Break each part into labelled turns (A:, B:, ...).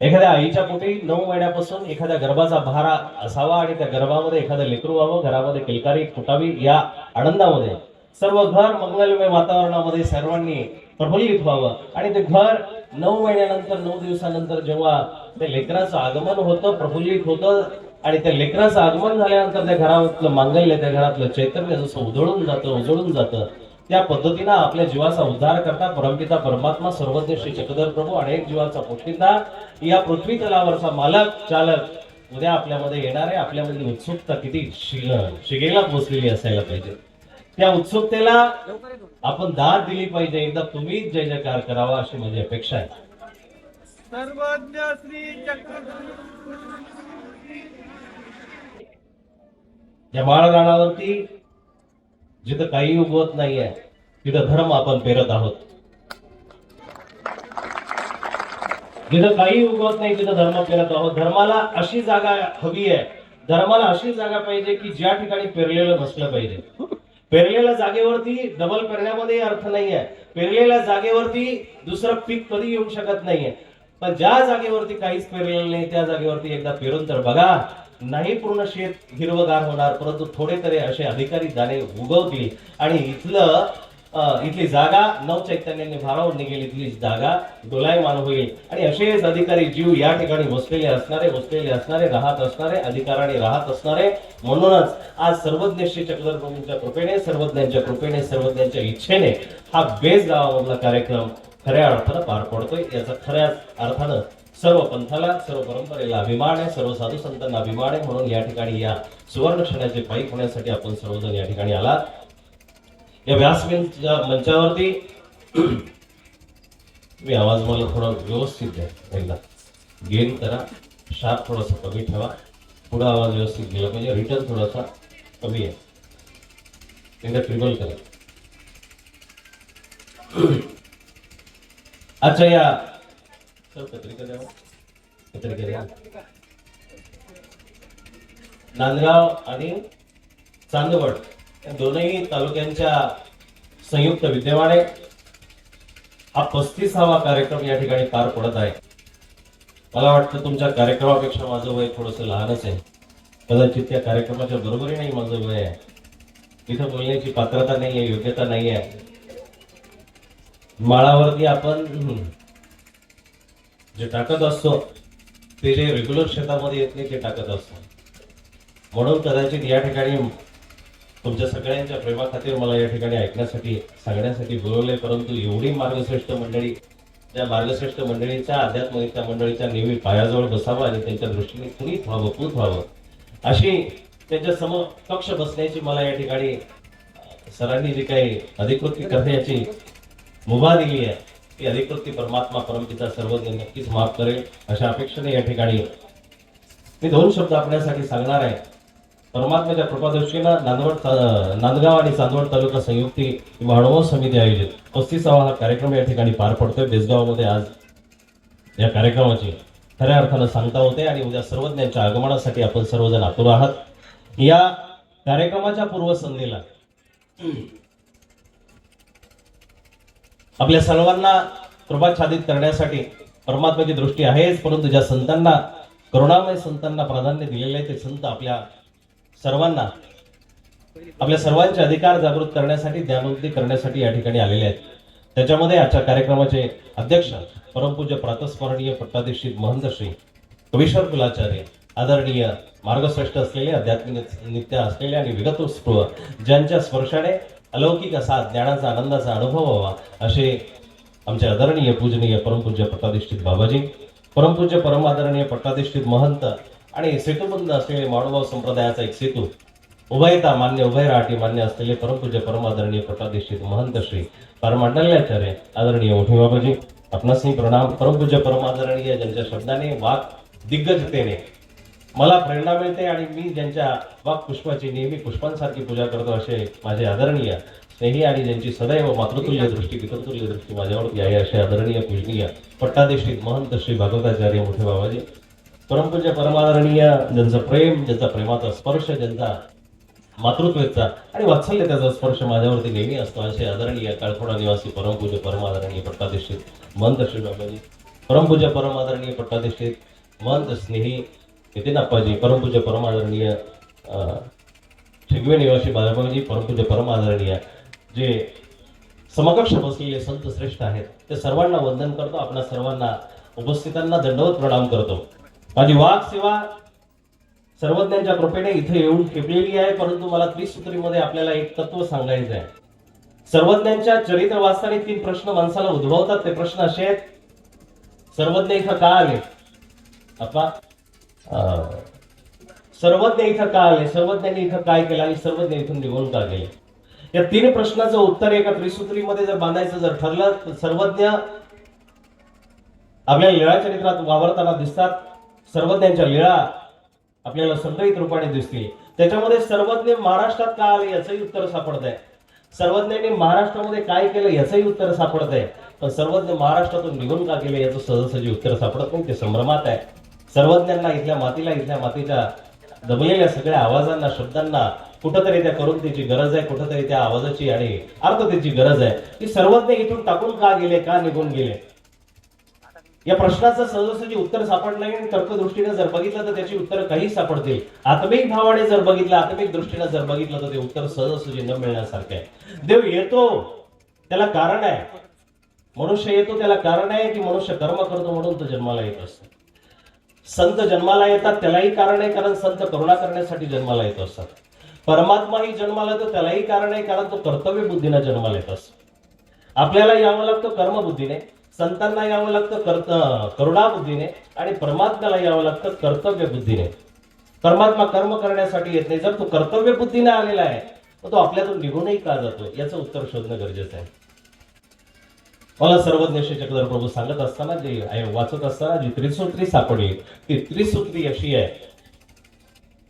A: एखाद्या आईच्या पोटी नऊ महिन्यापासून एखाद्या गर्भाचा भारा असावा आणि त्या गर्भामध्ये एखादं लेकरू व्हावं घरामध्ये किलकारी फुटावी या आनंदामध्ये सर्व घर मंगलमय वातावरणामध्ये सर्वांनी प्रफुल्लित व्हावं. आणि ते घर नऊ महिन्यानंतर नऊ दिवसानंतर जेव्हा ते लेकराचं आगमन होतं प्रफुल्लित होतं आणि त्या लेकराचं आगमन झाल्यानंतर त्या घरातलं मांगल्य त्या घरातलं चैतन्य जसं उधळून जातं उजळून जातं त्या पद्धतीनं आपल्या जीवाचा उद्धार करता परमपिता परमात्मा सर्वज्ञ श्री चक्रधर प्रभू अनेक जीवाचा पोषिंदा या पृथ्वी तलावरचा मालक चालक उद्या आपल्यामध्ये येणार आहे. आपल्यामधली उत्सुकता किती? शिग शिगेला पोचलेली असायला पाहिजे. त्या उत्सुकतेला आपण दाद दिली पाहिजे. एकदा तुम्हीच जय जयकार करावा अशी माझी अपेक्षा आहे.
B: सर्वज्ञ श्री
A: या माळरानावरती जिथं काही उगवत नाहीये तिथं धर्म आपण पेरत आहोत. जिथं काही उगवत नाही तिथं धर्म पेरत आहोत. धर्माला अशी जागा हवी आहे. धर्माला अशी जागा पाहिजे की ज्या ठिकाणी पेरलेलं नसलं पाहिजे. पेरलेल्या जागेवरती डबल पेरण्यामध्ये अर्थ नाहीये. पेरलेल्या जागेवरती दुसरं पीक कधी येऊ शकत नाहीये. पण ज्या जागेवरती काहीच पेरलेलं नाही त्या जागेवरती एकदा पेरून तर बघा. नाही पूर्ण शेत हिरवगार होणार परंतु थोडे तरी असे अधिकारी दाणे उगवतील. आणि इथलं इथली जागा नव चैतन्याने भारावून निघेल इथली जागा डोलायमान होईल. आणि असेच अधिकारी जीव या ठिकाणी बसलेले असणारे बसलेले असणारे राहत असणारे अधिकाराने राहत असणारे. म्हणूनच आज सर्वज्ञ श्री चक्रधर कृपेने सर्वज्ञांच्या कृपेने सर्वज्ञांच्या इच्छेने हा बेस गावामधला कार्यक्रम खऱ्या अर्थानं पार पडतोय. याचा खऱ्या अर्थानं सर्व पंथाला सर्व परंपरेला अभिमान आहे सर्व साधू संतांना अभिमान आहे म्हणून या ठिकाणी या सुवर्ण क्षणाचे पाईक होण्यासाठी आपण सर्वजण या ठिकाणी आलात. या व्यासपीठच्या मंचावरती मी आवाज मला थोडा व्यवस्थित आहे एकदा. गेन करा शार्प थोडासा कमी ठेवा. पुढे आवाज व्यवस्थित गेला पाहिजे. रिटर्न थोडासा कमी आहे. एकदा ट्रिबल करा. अच्छा या सर पत्रिका द्यावा पत्रिका द्या नांदगाव आणि चांदवड या दोनही तालुक्यांच्या संयुक्त विद्यमाने हा पस्तीसावा कार्यक्रम या ठिकाणी पार पडत आहे. मला वाटतं तुमच्या कार्यक्रमापेक्षा माझं वय थोडंसं लहानच आहे. कदाचित त्या कार्यक्रमाच्या बरोबरीने माझं वय आहे. इथं बोलण्याची पात्रता नाही आहे योग्यता नाही आहे. माळावरती आपण जे टाकत असतो ते जे रेग्युलर शेतामध्ये येत नाही ते टाकत असतो. म्हणून कदाचित या ठिकाणी तुमच्या सगळ्यांच्या प्रेमाखातीर मला या ठिकाणी ऐकण्यासाठी सांगण्यासाठी बोलवले परंतु एवढी मार्गश्रेष्ठ मंडळी त्या मार्गश्रेष्ठ मंडळीच्या आध्यात्मिकता मंडळीच्या नेहमी पायाजवळ बसावं आणि त्यांच्या दृष्टीने पुनीत व्हावं पूत व्हावं. अशी त्यांच्यासमोर कक्ष बसण्याची मला या ठिकाणी सरांनी जी काही अधिकृत करण्याची मुभा दिली आहे ती अधिकृती परमात्मा परमपिता सर्वज्ञ नक्कीच माफ करेल अशा अपेक्षेने या ठिकाणी मी दोन शब्द आपल्यासाठी सांगणार आहे. परमात्म्याच्या कृपादृष्टीनं नांदवड नांदगाव आणि चांदवड तालुका संयुक्ती वाढवण समिती आयोजित पस्तीसावा हा कार्यक्रम या ठिकाणी पार पडतोय. बेसगावमध्ये आज या कार्यक्रमाची खऱ्या अर्थानं सांगता होते आणि उद्या सर्वज्ञांच्या आगमनासाठी आपण सर्वजण आतुर आहात. या कार्यक्रमाच्या पूर्वसंध्येला आपल्या सर्वांना कृपाच्छादित करण्यासाठी परमात्म्याची दृष्टी आहेच परंतु ज्या संतांना करुणामय संतांना प्राधान्य दिलेले आहे ते संत आपल्या सर्वांना आपल्या सर्वांचे अधिकार जागृत करण्यासाठी ध्यानवृत्ती करण्यासाठी या ठिकाणी आलेले आहेत. त्याच्यामध्ये आजच्या कार्यक्रमाचे अध्यक्ष परमपूज्य प्रातस्मरणीय पट्टाधीक्षित महंत श्री कविश्वर कुलाचार्य आदरणीय मार्गश्रेष्ठ असलेले आध्यात्मिक नित्य असलेले आणि विगतस्पृह ज्यांच्या स्पर्शाने अलौकिक असा ज्ञानाचा आनंदाचा अनुभव व्हावा असे आमचे आदरणीय पूजनीय परमपूज्य पट्टाधिष्ठित बाबाजी परमपूज्य परमादरणीय पट्टाधिष्ठित महंत आणि सेतुबंध असलेले माणूभाव संप्रदायाचा एक सेतू उभयता मान्य उभय राहटी मान्य असलेले परमपूज्य परमादरणीय पट्टाधिष्ठित महंत श्री परमांडल्याचार्य आदरणीय मोठी बाबाजी आपणासही प्रणाम. परमपूज्य परमादरणीय ज्यांच्या शब्दाने वाक दिग्गजतेने मला प्रेरणा मिळते आणि मी ज्यांच्या वाक पुष्पाची नेहमी पुष्पांसारखी पूजा करतो असे माझे आदरणीय स्नेही आणि ज्यांची सदैव मातृतुल्य दृष्टी पितृतुल्य दृष्टी माझ्यावरती आहे असे आदरणीय पूजनीय पट्टाधिष्ठित महंत श्री भागवताचार्य मोठे बाबाजी. परमपूज्य परमादरणीय ज्यांचं प्रेम ज्यांचा प्रेमाचा स्पर्श ज्यांचा मातृत्वाचा आणि वात्सल्यतेचा स्पर्श माझ्यावरती नेहमी असतो असे आदरणीय काळखोडा निवासी परमपूज्य परमादरणीय पट्टाधिष्ठित महंत श्री बाबाजी. परमपूज्य परम आदरणीय पट्टाधिष्ठित महंत स्नेही नितीन अप्पाजी परमपूज्य परम आदरणीय अं, निवासी बाळाबाजी परमपूज्य परम आदरणीय जे समकक्ष बसलेले संत श्रेष्ठ आहेत ते सर्वांना वंदन करतो आपल्या सर्वांना उपस्थितांना दंडवत प्रणाम करतो. माझी वाघ सेवा सर्वज्ञांच्या कृपेने इथे येऊन खेपलेली आहे परंतु मला त्रिसूत्रीमध्ये आपल्याला एक तत्व सांगायचं आहे. सर्वज्ञांच्या चरित्र वाचताना तीन प्रश्न माणसाला उद्भवतात ते प्रश्न असे आहेत सर्वज्ञ इथं का आले? अप्पा सर्वज्ञ इथं का आले? सर्वज्ञांनी इथं काय केलं आणि सर्वज्ञ इथून निघून का गेले? या तीन प्रश्नाचं उत्तर एका त्रिसूत्रीमध्ये जर बांधायचं जर ठरलं तर सर्वज्ञ आपल्या लिळा चरित्रात वावरताना दिसतात. सर्वज्ञांच्या लीळा आपल्याला संग्रहित रूपाने दिसतील. त्याच्यामध्ये सर्वज्ञ महाराष्ट्रात का आले याचंही उत्तर सापडत आहे सर्वज्ञांनी महाराष्ट्रामध्ये काय केलं याचंही उत्तर सापडत आहे पण सर्वज्ञ महाराष्ट्रातून निघून का केलं याचं सहजसहजी उत्तर सापडत नाही ते संभ्रमात आहे. सर्वज्ञांना इथल्या मातीला इथल्या मातीच्या दबलेल्या सगळ्या आवाजांना शब्दांना कुठंतरी त्या करून त्याची गरज आहे कुठंतरी त्या आवाजाची आणि अर्थतेची गरज आहे. की सर्वज्ञ इथून टाकून का गेले का निघून गेले? या प्रश्नाचं सहजसहजी उत्तर सापडलं नाही आणि तर्कदृष्टीने जर बघितलं तर त्याची उत्तर काही सापडतील. आत्मिक भावाने जर बघितलं आत्मिक दृष्टीने जर बघितलं तर ते उत्तर सहजसहजी न मिळण्यासारखं आहे. देव येतो त्याला कारण आहे. मनुष्य येतो त्याला कारण आहे की मनुष्य कर्म करतो म्हणून तो जन्माला येत असतो. संत जन्माला येतात त्यालाही कारण आहे कारण संत करुणा करण्यासाठी जन्माला येत असतात. परमात्माही जन्माला येतो त्यालाही कारण आहे कारण तो कर्तव्य बुद्धीने जन्माला येत असतो. आपल्याला यावं लागतं कर्मबुद्धीने संतांना यावं लागतं कर्त करुणा बुद्धीने आणि परमात्म्याला यावं लागतं कर्तव्य बुद्धीने. परमात्मा कर्म करण्यासाठी येत नाही जर तो कर्तव्य बुद्धीने आलेला आहे तर तो आपल्यातून निघूनही का जातो याचं उत्तर शोधणं गरजेचं आहे. मला सर्वज्ञ चक्र चक्रधर प्रभू सांगत असताना जे आहे वाचत असताना जी त्रिसूत्री सापडली ती त्रिसूत्री अशी आहे.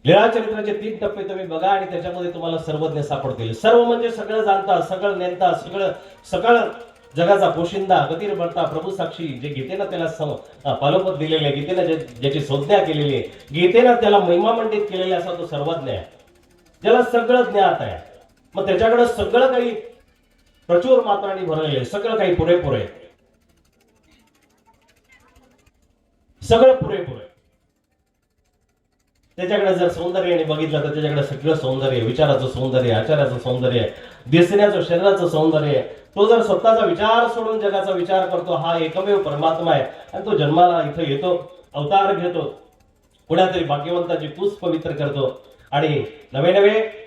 A: लीळा चरित्राचे तीन टप्पे तुम्ही बघा आणि त्याच्यामध्ये तुम्हाला सर्वज्ञ सापडतील. सर्व म्हणजे सगळं जाणता सगळं नेणता सगळं सगळं जगाचा पोशिंदा गतीर बनता प्रभू साक्षी जे गीतेनं त्याला पालोपत दिलेले आहे गीतेनं ज्याची संज्ञा केलेली आहे गीतेनं त्याला महिमा मंडित केलेले असा तो सर्वज्ञ आहे. ज्याला सगळं ज्ञात आहे. मग त्याच्याकडे सगळं काही प्रचुर मात्राने भरलेले आहे सगळं काही पुरेपुर. आहे सगळं पुरेपूर. आहे त्याच्याकडे जर सौंदर्याने बघितलं तर त्याच्याकडे सगळं सौंदर्य विचाराचं सौंदर्य आचाराचं सौंदर्य दिसण्याचं शरीराचं सौंदर्य तो जर स्वतःचा विचार सोडून जगाचा विचार करतो हा एकमेव परमात्मा आहे. आणि तो जन्माला इथं येतो अवतार घेतो. कुणातरी भाग्यवंताची पूस पवित्र करतो. आणि नवे नवे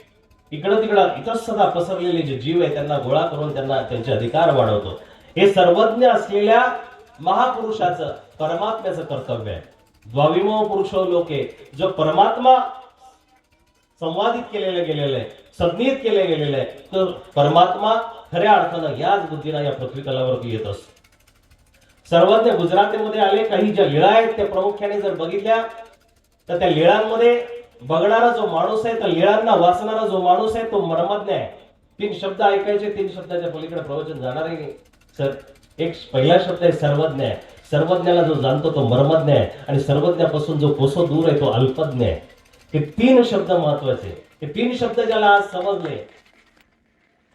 A: इकडं तिकडं इतर सदा पसरलेले जे जीव आहे त्यांना गोळा करून त्यांना त्यांचे अधिकार वाढवतो. हे सर्वज्ञ असलेल्या महापुरुषाचं परमात्म्याचं कर्तव्य आहे. द्वाविमो पुरुषो लोके जो परमात्मा संवादित केलेलं गेलेलं आहे संज्ञित केले गेलेलं आहे तर परमात्मा खऱ्या अर्थानं याच बुद्धीनं या पृथ्वीतलावरती येत असतो. सर्वज्ञ गुजरातीमध्ये आले काही ज्या लीळा आहेत त्या प्रामुख्याने जर बघितल्या तर त्या लीळांमध्ये बघणारा जो माणूस आहे तो लिळांना वाचणारा जो माणूस आहे तो मर्मज्ञ आहे. तीन शब्द ऐकायचे तीन शब्दाच्या पलीकडे प्रवचन जाणार आहे. सर एक पहिला शब्द आहे सर्वज्ञ आहे. सर्वज्ञाला जो जाणतो तो मर्मज्ञ आहे. आणि सर्वज्ञापासून जो कोसो दूर आहे तो अल्पज्ञ आहे. हे तीन शब्द महत्त्वाचे हे तीन शब्द ज्याला आज समजले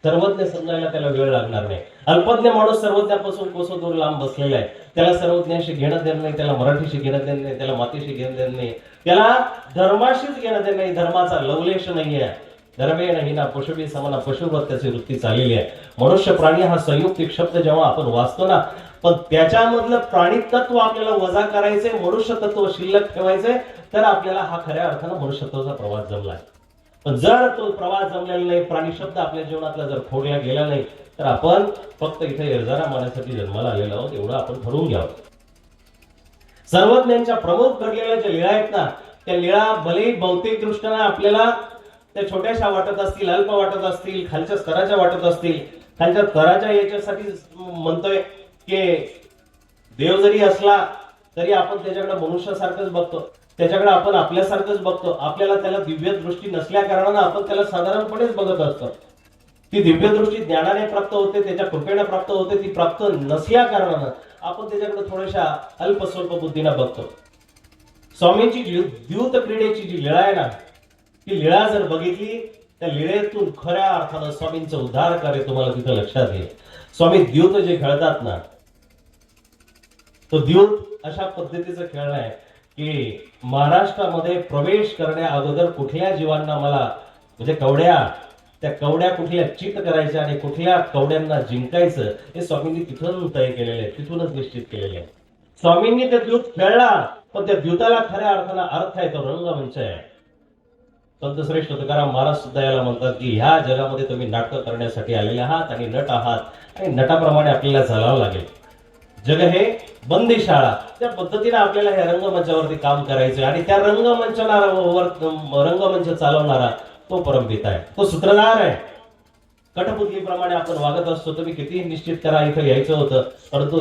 A: सर्वज्ञ समजायला त्याला वेळ लागणार नाही. अल्पज्ञ माणूस सर्वज्ञापासून कोसो दूर लांब बसलेला आहे. त्याला सर्वज्ञाशी घेणं देणं नाही त्याला मराठीशी घेणं देणं नाही त्याला मातीशी घेणं देणं नाही. त्याला धर्माशीच घेणं ते नाही धर्माचा लवलेश नाही आहे धर्मे नाही ना पशुबी समाना पशुवत त्याची वृत्ती चाललेली आहे. मनुष्य प्राणी हा संयुक्तिक शब्द जेव्हा आपण वाचतो ना पण त्याच्यामधलं प्राणी तत्व आपल्याला वजा करायचे मनुष्य तत्व शिल्लक ठेवायचे तर आपल्याला हा खऱ्या अर्थानं मनुष्यत्वाचा प्रवास जमलाय पण जर तो प्रवास जमलेला नाही प्राणी शब्द आपल्या जीवनातला जर खोडला गेला नाही तर आपण फक्त इथे एरजारा मारण्यासाठी जन्माला आलेलो आहोत एवढं आपण ठरवून घ्यावं. सर्वज्ञांच्या प्रमुख घडलेल्या ज्या लिळा आहेत ना त्या लीळा भले भौतिक दृष्ट्याने आपल्याला त्या छोट्याशा वाटत असतील अल्प वाटत असतील खालच्या स्तराच्या वाटत असतील खालच्या स्तराच्या याच्यासाठी म्हणतोय की देव जरी असला तरी आपण त्याच्याकडे मनुष्यासारखंच बघतो. त्याच्याकडे आपण आपल्यासारखंच बघतो. आपल्याला त्याला दिव्य दृष्टी नसल्या कारणानं आपण त्याला साधारणपणेच बघत असतो. ती दिव्य दृष्टी ज्ञानाने प्राप्त होते त्याच्या कृपेने प्राप्त होते ती प्राप्त नसल्या कारणानं आपण त्याच्याकडे थोड्याशा अल्प स्वल्प बुद्धीनं बघतो. स्वामींची जी द्यूत क्रीडेची जी लीळा आहे ना ती लीळा जर बघितली त्या लिळेतून खऱ्या अर्थानं स्वामींचं उद्धार कार्य तुम्हाला तिथं लक्षात येईल. स्वामी द्यूत जे खेळतात ना तो द्यूत अशा पद्धतीचं खेळणं आहे की महाराष्ट्रामध्ये प्रवेश करण्या अगोदर कुठल्या जीवांना मला म्हणजे कवड्या त्या कवड्या कुठल्या चित करायच्या आणि कुठल्या कवड्यांना जिंकायचं हे स्वामींनी तिथून तय केलेले आहे तिथूनच निश्चित केलेले आहे स्वामींनी ते द्यूत खेळला पण त्या द्यूताला खऱ्या अर्थानं अर्थ आहे तो रंगमंच आहे. संत श्रेष्ठ तुकाराम महाराज सुद्धा याला म्हणतात की ह्या जगामध्ये तुम्ही नाटक करण्यासाठी आलेले आहात आणि नट आहात आणि नटाप्रमाणे आपल्याला चालावं लागेल. जग हे बंदी शाळा त्या पद्धतीने आपल्याला ह्या रंगमंचावरती काम करायचं आणि त्या रंगमंचना रंगमंच चालवणारा तो परमपिता आहे. तो सूत्रधार आहे. कटपुतलीप्रमाणे आपण वागत असतो तुम्ही कितीही निश्चित करा इथं यायचं होतं परंतु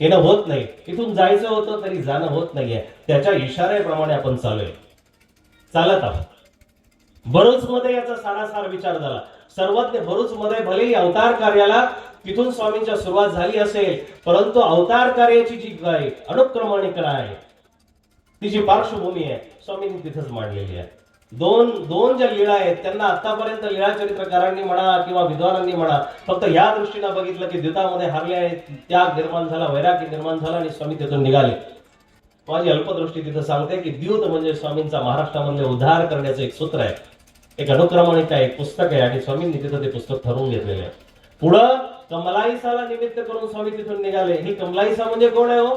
A: येणं होत नाही. इथून जायचं होतं तरी जाणं होत नाहीये. त्याच्या इशाऱ्याप्रमाणे आपण चालूय. चालत आहोत. भरूच मध्ये याचा सारासार विचार झाला. सर्वज्ञ भरूच मध्ये भलेही अवतार कार्याला तिथून स्वामींच्या सुरुवात झाली असेल परंतु अवतार कार्याची जी काय अनुक्रमणिका आहे जी पार्श्वभूमी आहे स्वामींनी तिथंच मांडलेली आहे. दोन दोन ज्या लीळा आहेत त्यांना आतापर्यंत लीळा चरित्रकारांनी म्हणा किंवा विद्वानांनी म्हणा फक्त या दृष्टीनं बघितलं की द्वितामध्ये हारले आहेत त्याग निर्माण झाला वैराग्य निर्माण झाला आणि स्वामी तिथून निघाले. माझी अल्पदृष्टी तिथं सांगते की द्यूत म्हणजे स्वामींचा महाराष्ट्रामधले उद्धार करण्याचं एक सूत्र आहे. एक अनुक्रमणिका आहे, एक पुस्तक आहे आणि स्वामींनी तिथं ते पुस्तक ठरवून घेतलेलं आहे. पुढं कमलाईसाला निमित्त करून स्वामी तिथून निघाले. ही कमलाईसा म्हणजे कोण आहे हो?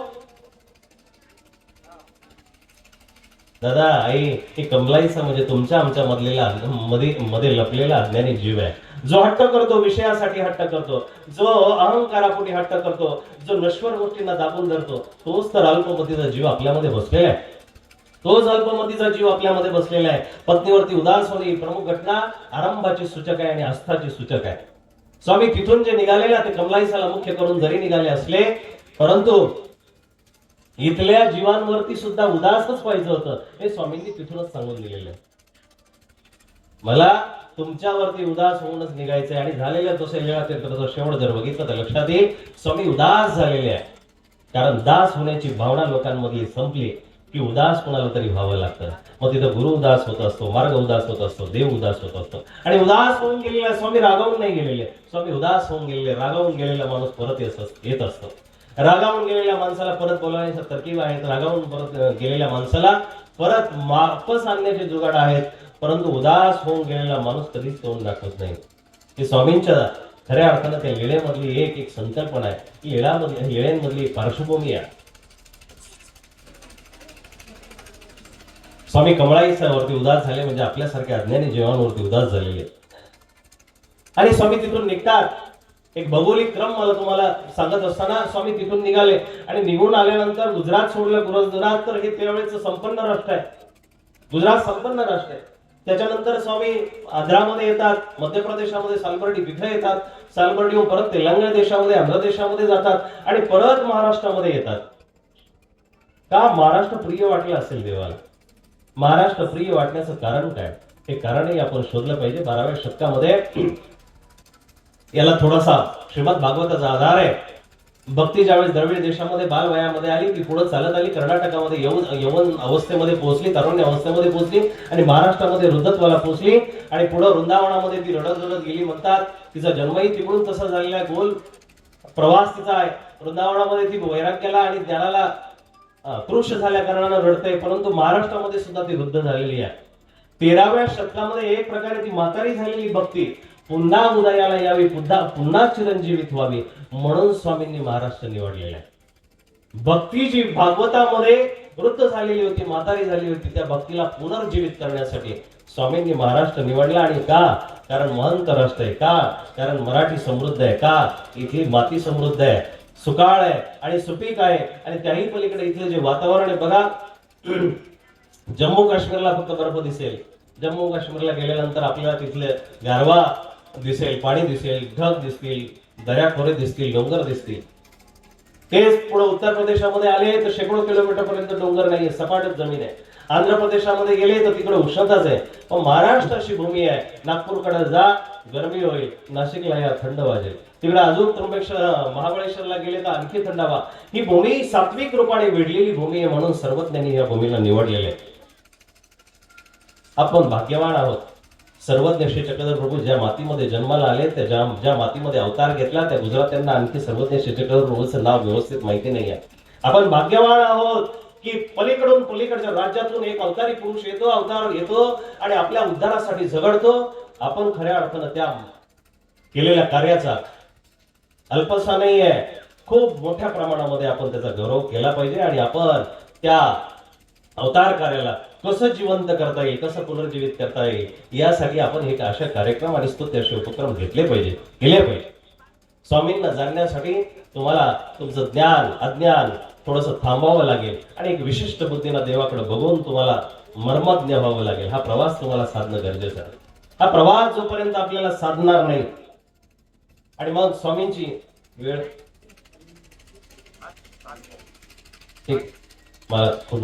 A: दादा आई हे कमलाईसा म्हणजे तुमच्या आमच्या मधलेला मध्ये मध्ये लपलेला अज्ञानी जीव आहे. जो हट्ट करतो विषयासाठी हट्ट करतो जो अहंकारापोटी हट्ट करतो जो नश्वर गोष्टींना दाबून धरतो तोच तर अल्पमतीचा जीव आपल्यामध्ये बसलेला आहे. तोच अल्पमतीचा जीव आपल्यामध्ये बसलेला आहे. पत्नीवरती उदास होणे ही प्रमुख घटना आरंभाची सूचक आहे आणि आस्थाची सूचक आहे. स्वामी तिथून जे निघालेला ते कमलाईसाला मुख्य करून जरी निघाले असले परंतु इथल्या जीवांवरती सुद्धा उदासच पाहिजे होतं. हे स्वामींनी तिथूनच सांगून दिलेलं आहे. मला तुमच्यावरती उदास होऊनच निघायचंय आणि झालेल्या तसे लिळा चरित्राचा शेवट जर बघितलं तर लक्षात येईल स्वामी उदास झालेले आहे कारण दास होण्याची भावना लोकांमधली संपली की उदास कोणाला तरी व्हावं लागतं. मग तिथं गुरु उदास होत असतो मार्ग उदास होत असतो देव उदास होत असतो. आणि उदास होऊन गेलेला स्वामी रागावून नाही गेलेले. स्वामी उदास होऊन गेलेले रागावून गेलेला माणूस परत येत अस- येत असतो. रागावून गेलेल्या माणसाला परत बोलवण्याचा तरकीब आहेत रागावून परत गेलेल्या माणसाला परत वापस आणण्याचे जुगाड आहेत. परंतु उदास होऊन गेलेला माणूस कधीच तोंड दाखवत नाही. हे स्वामींच्या खऱ्या अर्थानं त्या येळेमधली एक एक संकल्पना आहे येळामधली येळेंमधली पार्श्वभूमी आहे. स्वामी कमळाईसावरती उदास झाले म्हणजे आपल्यासारख्या अज्ञानी जीवांवरती उदास झालेले. आहेत. आणि स्वामी तिथून निघतात. एक भौगोलिक क्रम मला तुम्हाला सांगत असताना स्वामी तिथून निघाले आणि निघून आल्यानंतर गुजरात सोडलं गुजरात तर हे त्यावेळेच संपन्न राष्ट्र आहे. गुजरात संपन्न राष्ट्र आहे. त्याच्यानंतर स्वामी आंध्रामध्ये येतात मध्य प्रदेशामध्ये सालबर्डी तिथे येतात. सालबर्डी परत तेलंगणा देशामध्ये आंध्र देशामध्ये जातात आणि परत महाराष्ट्रामध्ये येतात. का महाराष्ट्र प्रिय वाटलं असेल देवाला? महाराष्ट्र प्रिय वाटण्याचं कारण काय? हे कारणही आपण शोधलं पाहिजे बाराव्या शतकामध्ये. याला थोडासा श्रीमद भागवताचा आधार आहे. भक्ती ज्यावेळेस द्रविड देशामध्ये बालवयामध्ये आली ती पुढे चालत आली कर्नाटकामध्ये यवन यवन अवस्थेमध्ये पोहोचली तारुण्य अवस्थेमध्ये पोहोचली आणि महाराष्ट्रामध्ये वृद्धत्वाला पोहोचली आणि पुढे वृंदावनामध्ये ती रडत रडत गेली. म्हणतात तिचा जन्मही तिकडून तसा झालेला आहे. गोल प्रवास तिचा आहे. वृंदावनामध्ये ती वैराग्याला आणि ज्ञानाला कृष झाल्या कारणानं रडते परंतु महाराष्ट्रामध्ये सुद्धा ती वृद्ध झालेली आहे. तेराव्या शतकामध्ये एक प्रकारे ती म्हातारी झालेली भक्ती. पुन्हा उदयाला यावी पुन्हा पुन्हा चिरंजीवित व्हावी म्हणून स्वामींनी महाराष्ट्र निवडलेला आहे. भक्ती जी भागवतामध्ये वृद्ध झालेली होती म्हातारी झाली होती त्या भक्तीला पुनर्जीवित करण्यासाठी स्वामींनी महाराष्ट्र निवडला आणि का? कारण महंत राष्ट्र आहे का? कारण मराठी समृद्ध आहे का? इथली माती समृद्ध आहे सुकाळ आहे आणि सुपीक आहे. आणि त्याही पलीकडे इथलं जे वातावरण आहे बघा जम्मू काश्मीरला फक्त बर्फ दिसेल. जम्मू काश्मीरला गेल्यानंतर आपल्याला तिथले गारवा दिसेल पाणी दिसेल ढग दिसतील दर्याखोरे दिसतील डोंगर दिसतील. तेच पुढे उत्तर प्रदेशामध्ये आले तर शेकडो किलोमीटर पर्यंत डोंगर नाहीये सपाटच जमीन आहे. आंध्र प्रदेशामध्ये गेले तर तिकडे उष्णताच आहे. पण महाराष्ट्र अशी भूमी आहे नागपूरकडे जा गरमी होईल नाशिकला या थंड वाजेल. तिकडे अजून त्र्यंबेश्वर महाबळेश्वरला गेले तर आणखी थंडावा ही भूमी सात्विक रूपाने वेढलेली भूमी आहे म्हणून सर्वज्ञांनी या भूमीला निवडलेले आपण भाग्यवान आहोत. सर्वज्ञ श्री चक्रधर प्रभू ज्या मातीमध्ये जन्माला आले त्या ज्या ज्या मातीमध्ये अवतार घेतला त्या गुजरात्यांना आणखी सर्वज्ञ श्री चक्रधर प्रभूचं नाव व्यवस्थित माहिती नाही आहे. आपण भाग्यवान आहोत की पलीकडून पलीकडच्या राज्यातून एक अवतारी पुरुष येतो अवतार येतो आणि आपल्या उद्धारासाठी झगडतो. आपण खऱ्या अर्थानं त्या केलेल्या कार्याचा अल्पसा नाही आहे खूप मोठ्या प्रमाणामध्ये आपण त्याचा गौरव केला पाहिजे आणि आपण त्या अवतार कार्याला कसं जिवंत करता येईल कसं पुनर्जीवित करता येईल यासाठी आपण हे अशा कार्यक्रम आणि स्तुत्य असे उपक्रम घेतले पाहिजे केले पाहिजे. स्वामींना जाणण्यासाठी तुम्हाला तुमचं ज्ञान अज्ञान थोडस थांबावं लागेल आणि एक विशिष्ट बुद्धीनं देवाकडे बघून तुम्हाला मर्मज्ञ व्हावं लागेल. हा प्रवास तुम्हाला साधणं गरजेचं आहे. हा प्रवास जोपर्यंत आपल्याला साधणार नाही आणि मग स्वामींची वेळ ठीक मला फोन